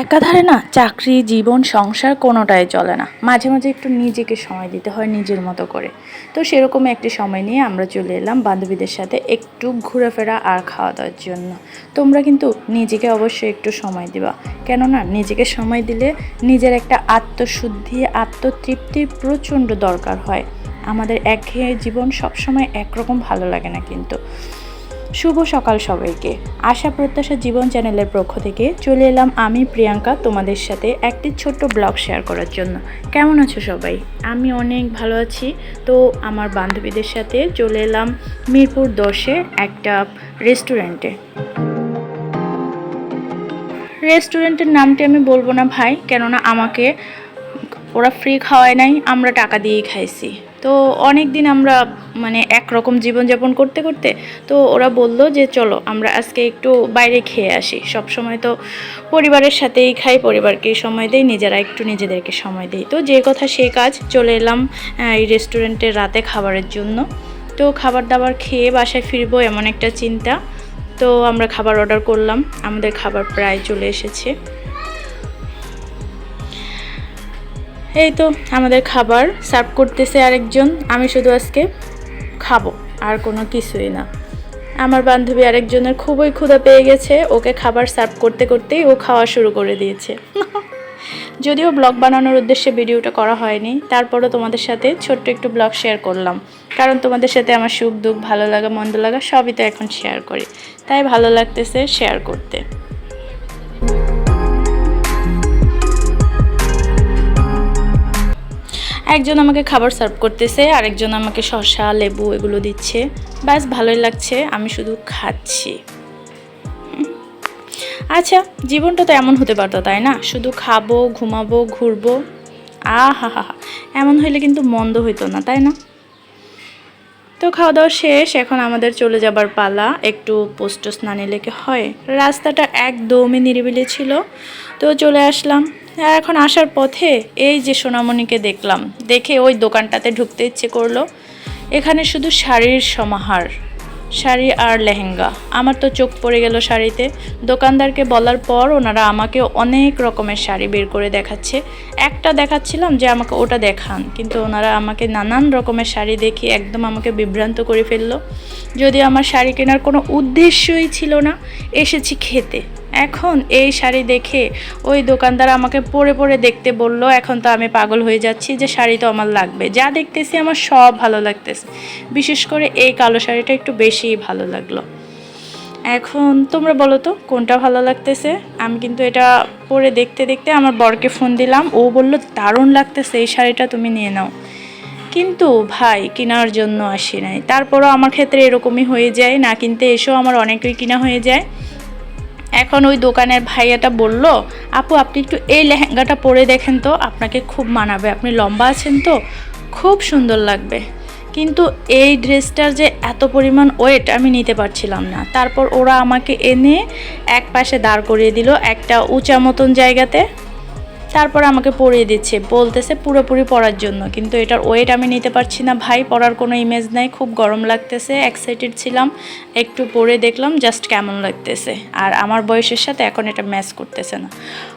একাধারে না, চাকরি, জীবন, সংসার কোনোটাই চলে না। মাঝে মাঝে একটু নিজেকে সময় দিতে হয় নিজের মতো করে। তো সেরকম একটি সময় নিয়ে আমরা চলে এলাম বান্ধবীদের সাথে একটু ঘোরাফেরা আর খাওয়া দাওয়ার জন্য। তোমরা কিন্তু নিজেকে অবশ্যই একটু সময় দিবা। কেননা, নিজেকে সময় দিলে নিজের একটা আত্মশুদ্ধি আত্মতৃপ্তির প্রচণ্ড দরকার হয়। আমাদের একঘেয়ে জীবন সবসময় একরকম ভালো লাগে না কিন্তু। শুভ সকাল সবাইকে। আশা প্রত্যাশা জীবন চ্যানেলের পক্ষ থেকে চলে এলাম আমি প্রিয়াঙ্কা তোমাদের সাথে একটি ছোট্ট ব্লগ শেয়ার করার জন্য। কেমন আছো সবাই? আমি অনেক ভালো আছি। তো আমার বান্ধবীদের সাথে চলে এলাম মিরপুর দশে একটা রেস্টুরেন্টে। রেস্টুরেন্টের নামটি আমি বলব না ভাই, কেননা আমাকে ওরা ফ্রি খাওয়ায় নাই, আমরা টাকা দিয়েই খাইছি। তো অনেক দিন আমরা মানে একরকম জীবনযাপন করতে করতে তো ওরা বলল যে চলো আমরা আজকে একটু বাইরে খেয়ে আসি। সব সময় তো পরিবারের সাথেই খাই, পরিবারকে সময় দেই, নিজেরা একটু নিজেদেরকে সময় দিই। তো যে কথা সে কাজ, চলে এলাম এই রেস্টুরেন্টে রাতে খাবারের জন্য। তো খাবার দাবার খেয়ে বাসায় ফিরবো এমন একটা চিন্তা। তো আমরা খাবার অর্ডার করলাম, আমাদের খাবার প্রায় চলে এসেছে। এই তো আমাদের খাবার সার্ভ করতেছে আরেকজন, আমি শুধু আজকে খাব, আর কোনো কিছুই না। আমার বান্ধবী আরেকজনের খুবই ক্ষুধা পেয়ে গেছে, ওকে খাবার সার্ভ করতে করতেই ও খাওয়া শুরু করে দিয়েছে। যদিও ব্লগ বানানোর উদ্দেশ্যে ভিডিওটা করা হয়নি, তারপরও তোমাদের সাথে ছোট্ট একটু ব্লগ শেয়ার করলাম। কারণ তোমাদের সাথে আমার সুখ দুঃখ, ভালো লাগা, মন্দ লাগা সবই তো এখন শেয়ার করি। তাই ভালো লাগতেছে শেয়ার করতে। একজন আমাকে খাবার সার্ভ করতেছে, আরেকজন আমাকে শসা, লেবু এগুলো দিচ্ছে। ব্যাস, ভালোই লাগছে, আমি শুধু খাচ্ছি। আচ্ছা জীবনটা তো এমন হতে পারতো, তাই না? শুধু খাব, ঘুমাবো, ঘুরবো। আহা হা হা এমন হইলে কিন্তু মন্দ হইতো না, তাই না? তো খাওয়া দাওয়া শেষ, এখন আমাদের চলে যাবার পালা। একটু পোস্ট স্নানে লেগে হয়। রাস্তাটা একদমই নিরিবিলি ছিল। তো চলে আসলাম। আর এখন আসার পথে এই যে সোনামণিকে দেখলাম। দেখে ওই দোকানটাতে ঢুকতে ইচ্ছে করল। এখানে শুধু শাড়ির সমাহার। শাড়ি আর লেহেঙ্গা। আমার তো চোখ পড়ে গেল শাড়িতে। দোকানদারকে বলার পর ওনারা আমাকে অনেক রকমের শাড়ি বের করে দেখাচ্ছে। একটা দেখাচ্ছিলাম যে আমাকে ওটা দেখান, কিন্তু ওনারা আমাকে নানান রকমের শাড়ি দেখে একদম আমাকে বিভ্রান্ত করে ফেলল। যদি আমার শাড়ি কেনার কোনো উদ্দেশ্যই ছিল না, এসেছি খেতে। এখন এই শাড়ি দেখে ওই দোকানদার আমাকে পরে পরে দেখতে বলল, এখন তো আমি পাগল হয়ে যাচ্ছি যে শাড়ি তো আমার লাগবে। যা দেখতেছি আমার সব ভালো লাগতেছে। বিশেষ করে এই কালো শাড়িটা একটু বেশিই ভালো লাগল। এখন তোমরা বলো তো, কোনটা ভালো লাগতেছে? আমি কিন্তু এটা পরে দেখতে দেখতে আমার বরকে ফোন দিলাম। ও বলল, দারুণ লাগতেছে এই শাড়িটা, তুমি নিয়ে নাও। কিন্তু ভাই, কেনার জন্য আসি নাই। তারপরও আমার ক্ষেত্রে এরকমই হয়ে যায়। না কিনতে এসেও আমার অনেকই কিনা হয়ে যায়। এখন ওই দোকানের ভাইয়াটা বলল, আপু, আপনি একটু এই লেহেঙ্গাটা পরে দেখেন তো, আপনাকে খুব মানাবে। আপনি লম্বা আছেন তো, খুব সুন্দর লাগবে। কিন্তু এই ড্রেসটার যে এত পরিমাণ ওয়েট আমি নিতে পারছিলাম না। তারপর ওরা আমাকে এনে এক পাশে দাঁড় করিয়ে দিল একটা উঁচা মতন জায়গাতে। তারপর আমাকে পরিয়ে দিচ্ছে। বলতেছে পুরোপুরি পরার জন্য। কিন্তু এটার ওয়েট আমি নিতে পারছি না ভাই পরার কোনো ইমেজ নাই, খুব গরম লাগতেছে এক্সাইটেড ছিলাম। একটু পরে দেখলাম জাস্ট কেমন লাগতেছে। আর আমার বয়সের সাথে এখন এটা ম্যাচ করতেছে না।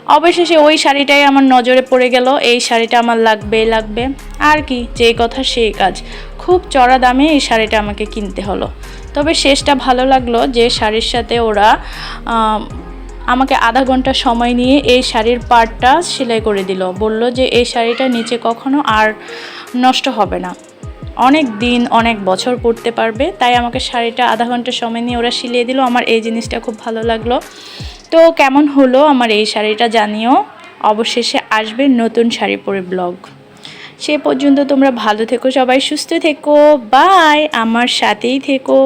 অবশেষে ওই শাড়িটাই আমার নজরে পড়ে গেল, এই শাড়িটা আমার লাগবে লাগবে। আর কি, যেই কথা সেই কাজ। খুব চড়া দামে এই শাড়িটা আমাকে কিনতে হলো। তবে শেষটা ভালো লাগল যে শাড়ির সাথে ওরা আমাকে আধা ঘণ্টা সময় নিয়ে এই শাড়ির পার্টটা সেলাই করে দিল। বলল যে এই শাড়িটা নিচে কখনো আর নষ্ট হবে না। অনেক দিন, অনেক বছর পরতে পারবে, তাই আমাকে শাড়িটা আধা ঘণ্টা সময় নিয়ে ওরা সিলিয়ে দিল। আমার এই জিনিসটা খুব ভালো লাগল। তো কেমন হলো আমার এই শাড়িটা জানিও। অবশেষে আসবে নতুন শাড়ি পরে ব্লগ। সে পর্যন্ত তোমরা ভালো থেকো, সবাই সুস্থ থেকো। বাই, আমার সাথেই থেকো।